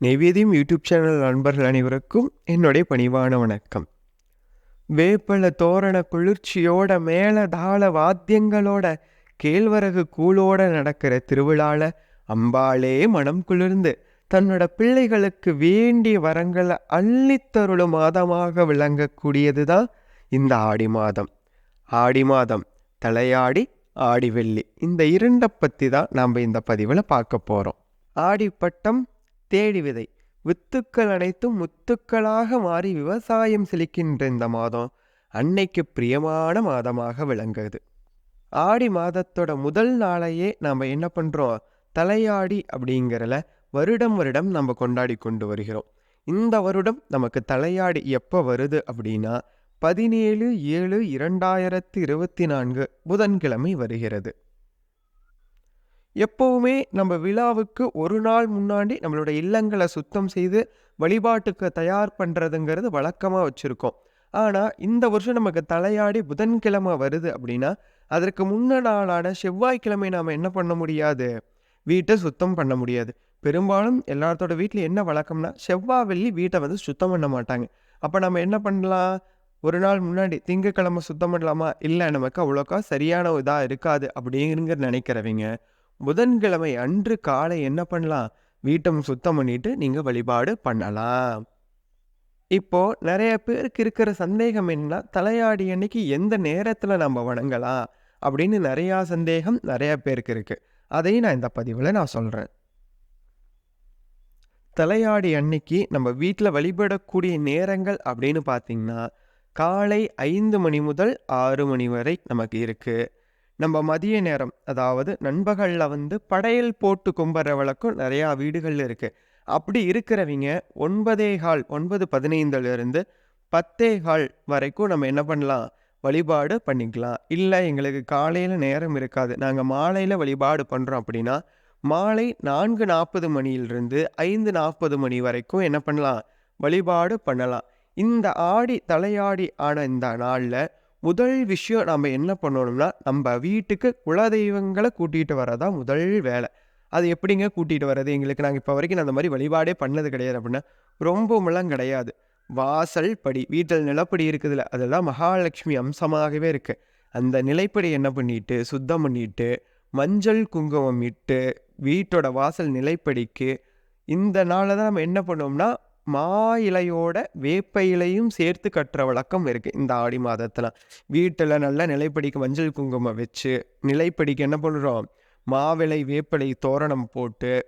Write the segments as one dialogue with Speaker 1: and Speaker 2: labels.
Speaker 1: நெவேதியும் YouTube channel நண்பர்கள் அனைவருக்கும் என்னுடைய பணிவான வணக்கம். வேப்பல தோரண குளிர்ச்சியோட மேல தாள வாத்தியங்களோட கேழ்வரகு கூழோட நடக்கிற திருவிழால அம்பாளே மனம் குளிர்ந்து தன்னோட பிள்ளைகளுக்கு வேண்டிய வரங்களை அள்ளித்தருளும் மாதமாக விளங்கக்கூடியது தான் இந்த ஆடி மாதம். ஆடி மாதம் தலையாடி ஆடி வெள்ளி. இந்த இரண்டை பற்றி தான் நாம் இந்த பதிவில் பார்க்க போகிறோம் ஆடிப்பட்டம் தேடி விதை. வித்துக்கள் அனைத்தும் முத்துக்களாக மாறி விவசாயம் செழிக்கின்ற இந்த மாதம் அன்னைக்கு பிரியமான மாதமாக விளங்குது ஆடி மாதத்தோட முதல் நாளையே நாம் என்ன பண்ணுறோம் தலையாடி அப்படிங்கிறல வருடம் வருடம் நம்ம கொண்டாடி கொண்டு வருகிறோம். இந்த வருடம் நமக்கு தலையாடி எப்போ வருது அப்படின்னா பதினேழு ஏழு இரண்டாயிரத்தி இருபத்தி நான்கு புதன்கிழமை வருகிறது. எப்போவுமே நம்ம விழாவுக்கு ஒரு நாள் முன்னாடி நம்மளோட இல்லங்களை சுத்தம் செய்து வழிபாட்டுக்கு தயார் பண்ணுறதுங்கிறது வழக்கமாக வச்சுருக்கோம். ஆனால் இந்த வருஷம் நமக்கு தலையாடி புதன்கிழமை வருது அப்படின்னா அதற்கு முன்ன நாளான செவ்வாய்க்கிழமை நாம் என்ன பண்ண முடியாது? வீட்டை சுத்தம் பண்ண முடியாது. பெரும்பாலும் எல்லாத்தோட வீட்டில் என்ன வழக்கம்னா செவ்வாய் வெள்ளி வீட்டை வந்து சுத்தம் பண்ண மாட்டாங்க. அப்போ நம்ம என்ன பண்ணலாம்? ஒரு நாள் முன்னாடி திங்கக்கிழமை சுத்தம் பண்ணலாமா? இல்லை நமக்கு அவ்வளோக்கா சரியான இதாக இருக்காது அப்படிங்கிற நினைக்கிறவங்க புதன்கிழமை அன்று காலை என்ன பண்ணலாம்? வீட்டம் சுத்தம் பண்ணிட்டு நீங்கள் வழிபாடு பண்ணலாம். இப்போது நிறைய பேருக்கு இருக்கிற சந்தேகம் என்னன்னா தலையாடி அன்னைக்கு எந்த நேரத்தில் நம்ம வணங்கலாம்? அப்படின்னு நிறையா சந்தேகம் நிறைய பேருக்கு இருக்குது அதையும் நான் இந்த பதிவில் நான் சொல்கிறேன் தலையாடி அன்னைக்கு நம்ம வீட்டில் வழிபடக்கூடிய நேரங்கள் அப்படின்னு பார்த்தீங்கன்னா காலை ஐந்து மணி முதல் ஆறு மணி வரை நமக்கு இருக்குது நம்ம மதிய நேரம் அதாவது நண்பகலில் வந்து படையல் போட்டு கும்பிட்ற வழக்கம் நிறையா வீடுகளில் இருக்குது அப்படி இருக்கிறவங்க ஒன்பதே கால் ஒன்பது பதினைந்துலேருந்து பத்தே கால் வரைக்கும் நம்ம என்ன பண்ணலாம்? வழிபாடு பண்ணிக்கலாம். இல்லை எங்களுக்கு காலையில் நேரம் இருக்காது. நாங்கள் மாலையில் வழிபாடு பண்ணுறோம் அப்படின்னா மாலை நான்கு நாற்பது மணியிலிருந்து ஐந்து நாற்பது மணி வரைக்கும் என்ன பண்ணலாம்? வழிபாடு பண்ணலாம். இந்த ஆடி தலையாடி ஆன இந்த நாளில் முதல் விஷயம் நம்ம என்ன பண்ணணும்னா நம்ம வீட்டுக்கு குலதெய்வங்களை கூட்டிகிட்டு வரதான் முதல் வேலை. அது எப்படிங்க கூட்டிகிட்டு வர்றது? எங்களுக்கு நாங்கள் இப்போ வரைக்கும் அந்த மாதிரி வழிபாடே பண்ணது கிடையாது அப்படின்னா ரொம்பவுமெல்லாம் கிடையாது. வாசல் படி வீட்டில் நிலப்படி இருக்குதுல்ல அதெல்லாம் மகாலட்சுமி அம்சமாகவே இருக்குது அந்த நிலைப்படி என்ன பண்ணிட்டு சுத்தம் பண்ணிட்டு மஞ்சள் குங்குமம் இட்டு வீட்டோட வாசல் நிலைப்படிக்கு இந்த நாளில் தான் நம்ம என்ன பண்ணோம்னா மா இலையோட வேப்ப இலையும் சேர்த்து கட்டுற வழக்கம் இருக்குது இந்த ஆடி மாதத்தில். வீட்டில் நல்லா நிலைப்படிக்க மஞ்சள் குங்குமம் வச்சு நிலைப்படிக்கு என்ன பண்ணுறோம் மாவிலை வேப்பிலை தோரணம் போட்டு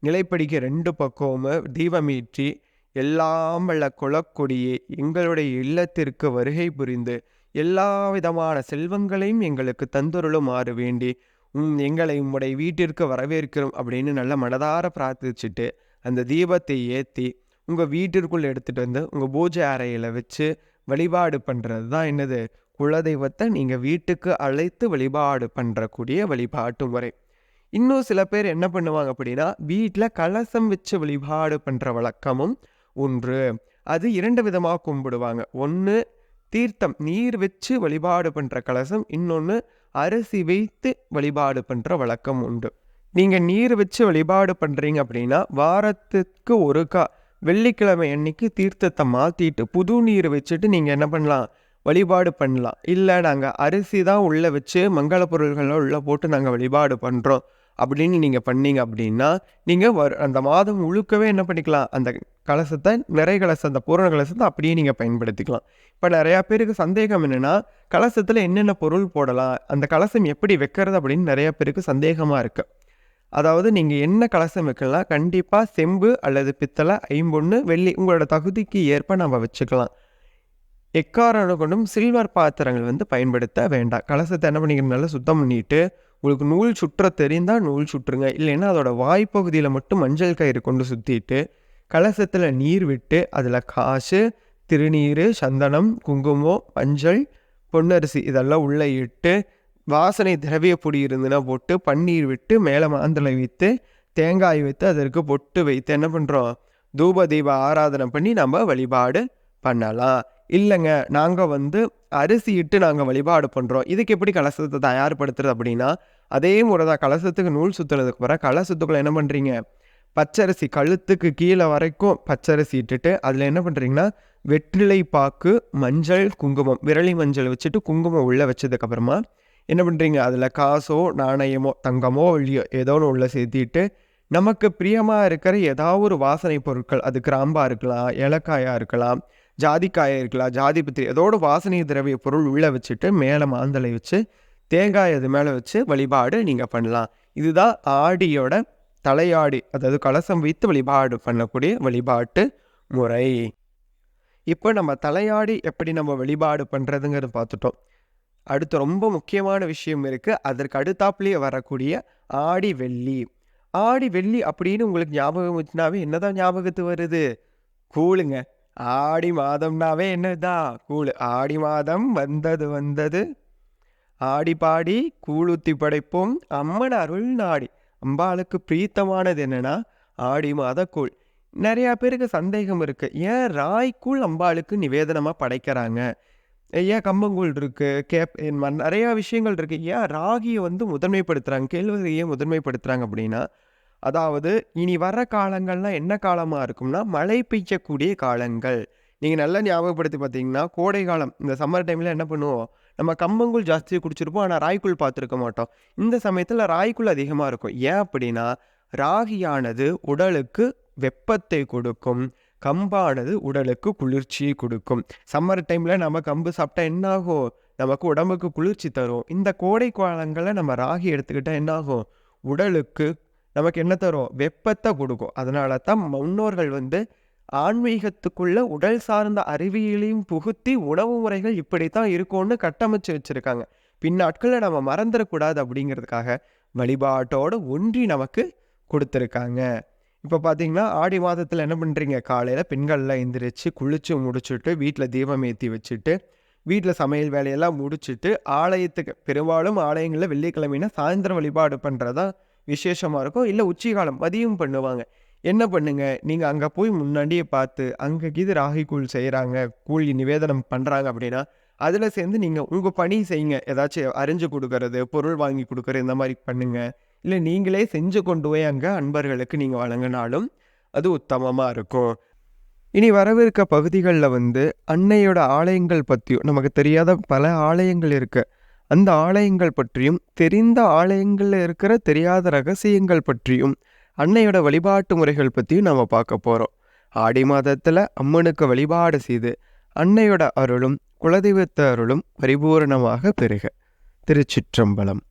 Speaker 1: நிலைப்படிக்க ரெண்டு பக்கமும் தீபமீற்றி எல்லாம் வல்ல குலக்கொடியே எங்களுடைய இல்லத்திற்கு வருகை புரிந்து எல்லா விதமான செல்வங்களையும் எங்களுக்கு தந்துருளுமாறு வேண்டி உம் எங்களை உம்முடைய வீட்டிற்கு வரவேற்கிறோம் அப்படின்னு நல்ல மனதார பிரார்த்திச்சுட்டு அந்த தீபத்தை ஏற்றி உங்கள் வீட்டிற்குள் எடுத்துகிட்டு வந்து உங்கள் பூஜை அறையில் வச்சு வழிபாடு பண்ணுறது தான் என்னது? குலதெய்வத்தை நீங்கள் வீட்டுக்கு அழைத்து வழிபாடு பண்ணுறக்கூடிய வழிபாட்டு முறை. இன்னும் சில பேர் என்ன பண்ணுவாங்க அப்படின்னா வீட்டில் கலசம் வச்சு வழிபாடு பண்ணுற வழக்கமும் ஒன்று. அது இரண்டு விதமாக கும்பிடுவாங்க. ஒன்று தீர்த்தம் நீர் வச்சு வழிபாடு பண்ணுற கலசம். இன்னொன்று அரிசி வைத்து வழிபாடு பண்ணுற வழக்கம் உண்டு. நீங்கள் நீர் வச்சு வழிபாடு பண்ணுறீங்க அப்படின்னா வாரத்துக்கு ஒருக்கா வெள்ளிக்கிழமை அன்னைக்கு தீர்த்தத்தை மாற்றிட்டு புது நீர் வச்சுட்டு நீங்கள் என்ன பண்ணலாம்? வழிபாடு பண்ணலாம். இல்லை நாங்கள் அரிசி தான் உள்ளே வச்சு மங்கள பொருள்களை உள்ளே போட்டு நாங்கள் வழிபாடு பண்ணுறோம் அப்படின்னு நீங்கள் பண்ணீங்க அப்படின்னா நீங்கள் வரு அந்த மாதம் முழுக்கவே என்ன பண்ணிக்கலாம்? அந்த கலசத்தை நிறை கலசம் அந்த பூரண கலசத்தை அப்படியே நீங்கள் பயன்படுத்திக்கலாம். இப்போ நிறையா பேருக்கு சந்தேகம் என்னென்னா கலசத்தில் என்னென்ன பொருள் போடலாம்? அந்த கலசம் எப்படி வைக்கிறது அப்படின்னு நிறையா பேருக்கு சந்தேகமாக இருக்குது அதாவது நீங்கள் என்ன கலசம் வைக்கலாம் கண்டிப்பாக செம்பு அல்லது பித்தளை ஐம்பொன்று வெள்ளி உங்களோட தகுதிக்கு ஏற்ப நம்ம வச்சுக்கலாம். எக்காரணம் கொண்டும் சில்வர் பாத்திரங்கள் வந்து பயன்படுத்த வேண்டாம். கலசத்தை என்ன பண்ணிக்கணும்? நல்லா சுத்தம் பண்ணிட்டு உங்களுக்கு நூல் சுற்ற தெரிந்தால் நூல் சுற்றுங்க. இல்லைன்னா அதோட வாய்ப்பகுதியில் மட்டும் மஞ்சள் கயிறு கொண்டு சுற்றிட்டு கலசத்தில் நீர் விட்டு அதில் காசு திருநீர் சந்தனம் குங்குமம் மஞ்சள் பொன்னரிசி இதெல்லாம் உள்ளே இட்டு வாசனை திரவிய பொடி இருந்துன்னா போட்டு பன்னீர் விட்டு மேலே மாந்தலை வைத்து தேங்காய் வைத்து அதற்கு பொட்டு வைத்து என்ன பண்ணுறோம் தூப தீப ஆராதனை பண்ணி நம்ம வழிபாடு பண்ணலாம். இல்லைங்க நாங்கள் வந்து அரிசி இட்டு நாங்கள் வழிபாடு பண்ணுறோம் இதுக்கு எப்படி கலசத்தை தயார்படுத்துறது அப்படின்னா அதே முறை தான் கலசத்துக்கு நூல் சுற்றுறதுக்கு அப்புறம் கலசத்துக்குள்ள என்ன பண்ணுறீங்க பச்சரிசி கழுத்துக்கு கீழே வரைக்கும் பச்சரிசி இட்டுட்டு அதில் என்ன பண்ணுறீங்கன்னா வெற்றிலை பாக்கு மஞ்சள் குங்குமம் விரலி மஞ்சள் வச்சுட்டு குங்குமம் உள்ளே வச்சதுக்கப்புறமா என்ன பண்ணுறீங்க அதில் காசோ நாணயமோ தங்கமோ வெள்ளியோ ஏதோ ஒன்று உள்ளே சேர்த்திட்டு நமக்கு பிரியமாக இருக்கிற ஏதாவது ஒரு வாசனை பொருட்கள் அது கிராம்பாக இருக்கலாம் ஏலக்காயாக இருக்கலாம் ஜாதிக்காயாக இருக்கலாம் ஜாதிபத்திரி ஏதோட வாசனை திரவிய பொருள் உள்ளே வச்சுட்டு மேலே மாந்தலை வச்சு தேங்காய் அது மேலே வச்சு வழிபாடு நீங்கள் பண்ணலாம். இதுதான் ஆடியோட தலையாடி அதாவது கலசம் வைத்து வழிபாடு பண்ணக்கூடிய வழிபாட்டு முறை. இப்போ நம்ம தலையாடி எப்படி நம்ம வழிபாடு பண்ணுறதுங்கிறது பார்த்துட்டோம். அடுத்து ரொம்ப முக்கியமான விஷயம் இருக்குது அதற்கு அடுத்தாப்புலேயே வரக்கூடிய ஆடி வெள்ளி. ஆடி வெள்ளி அப்படின்னு உங்களுக்கு ஞாபகம் வச்சுனாவே என்னதான் ஞாபகத்து வருது? கூழுங்க. ஆடி மாதம்னாவே என்னதான் கூழு. ஆடி மாதம் வந்தது வந்தது. ஆடி பாடி கூழுத்தி படைப்போம். அம்மன் அருள் நாடி. அம்பாளுக்கு பிரீத்தமானது என்னன்னா ஆடி மாத கூழ். நிறையா பேருக்கு சந்தேகம் இருக்குது ஏன் ராய்க்கூழ் அம்பாளுக்கு நிவேதனமாக படைக்கிறாங்க? ஏன் கம்பங்கூழ் இருக்கு? கேப் நிறையா விஷயங்கள் இருக்கு. ஏன் ராகியை வந்து முதன்மைப்படுத்துகிறாங்க கேழ்வரையை முதன்மைப்படுத்துகிறாங்க அப்படின்னா அதாவது இனி வர காலங்கள்லாம் என்ன காலமாக இருக்கும்னா மழை பெய்யக்கூடிய காலங்கள். நீங்கள் நல்லா ஞாபகப்படுத்தி பார்த்தீங்கன்னா கோடை காலம் இந்த சம்மர் டைமில் என்ன பண்ணுவோம்? நம்ம கம்பங்கூழ் ஜாஸ்தியாக குடிச்சிருப்போம் ஆனால் ராய்க்குள் பார்த்துருக்க மாட்டோம். இந்த சமயத்தில் ராய்க்குள் அதிகமாக இருக்கும். ஏன் அப்படின்னா ராகியானது உடலுக்கு வெப்பத்தை கொடுக்கும். கம்பானது உடலுக்கு குளிர்ச்சியை கொடுக்கும். சம்மர் டைமில் நம்ம கம்பு சாப்பிட்டா என்ன ஆகும் நமக்கு உடம்புக்கு குளிர்ச்சி தரும். இந்த கோடை காலங்களில் நம்ம ராகி எடுத்துக்கிட்டால் என்னாகும்? உடலுக்கு நமக்கு என்ன தரும்? வெப்பத்தை கொடுக்கும். அதனால தான் முன்னோர்கள் வந்து ஆன்மீகத்துக்குள்ள உடல் சார்ந்த அறிவியலையும் புகுத்தி உணவு முறைகள் இப்படித்தான் இருக்கும்னு கட்டமைச்சு வச்சுருக்காங்க. பின்னாட்களில் நம்ம மறந்துடக்கூடாது அப்படிங்கிறதுக்காக வழிபாட்டோடு ஒன்றி நமக்கு கொடுத்துருக்காங்க. இப்போ பார்த்தீங்கன்னா ஆடி மாதத்தில் என்ன பண்ணுறீங்க காலையில் பெண்கள்லாம் எந்திரிச்சு குளிச்சு முடிச்சுட்டு வீட்டில் தீபம் ஏற்றி வச்சுட்டு வீட்டில் சமையல் வேலையெல்லாம் முடிச்சுட்டு ஆலயத்துக்கு பெரும்பாலும் ஆலயங்களில் வெள்ளிக்கிழமைனா சாயந்தரம் வழிபாடு பண்ணுறதா விசேஷமாக இருக்கும். இல்லை உச்சிகாலம் மதியம் பண்ணுவாங்க. என்ன பண்ணுங்க? நீங்கள் அங்கே போய் முன்னாடியே பார்த்து அங்கே கீது ராகி கூழ் செய்கிறாங்க கூழ் நிவேதனம் பண்ணுறாங்க அப்படின்னா அதில் சேர்ந்து நீங்கள் உங்கள் பணி செய்யுங்க. ஏதாச்சும் அரிஞ்சு கொடுக்கறது பொருள் வாங்கி கொடுக்குறது இந்த மாதிரி பண்ணுங்கள் இல்லை நீங்களே செஞ்சு கொண்டு போய் அங்கே அன்பர்களுக்கு நீங்கள் வழங்கினாலும் அது உத்தமமாக இருக்கும். இனி வரவிருக்க பகுதிகளில் வந்து அன்னையோட ஆலயங்கள் பற்றியும் நமக்கு தெரியாத பல ஆலயங்கள் இருக்குது அந்த ஆலயங்கள் பற்றியும் தெரிந்த ஆலயங்களில் இருக்கிற தெரியாத ரகசியங்கள் பற்றியும் அன்னையோட வழிபாட்டு முறைகள் பற்றியும் நம்ம பார்க்க போகிறோம் ஆடி மாதத்தில் அம்மனுக்கு வழிபாடு செய்து அன்னையோட அருளும் குலதெய்வத்த அருளும் பரிபூரணமாக பெருக திருச்சிற்றம்பலம்.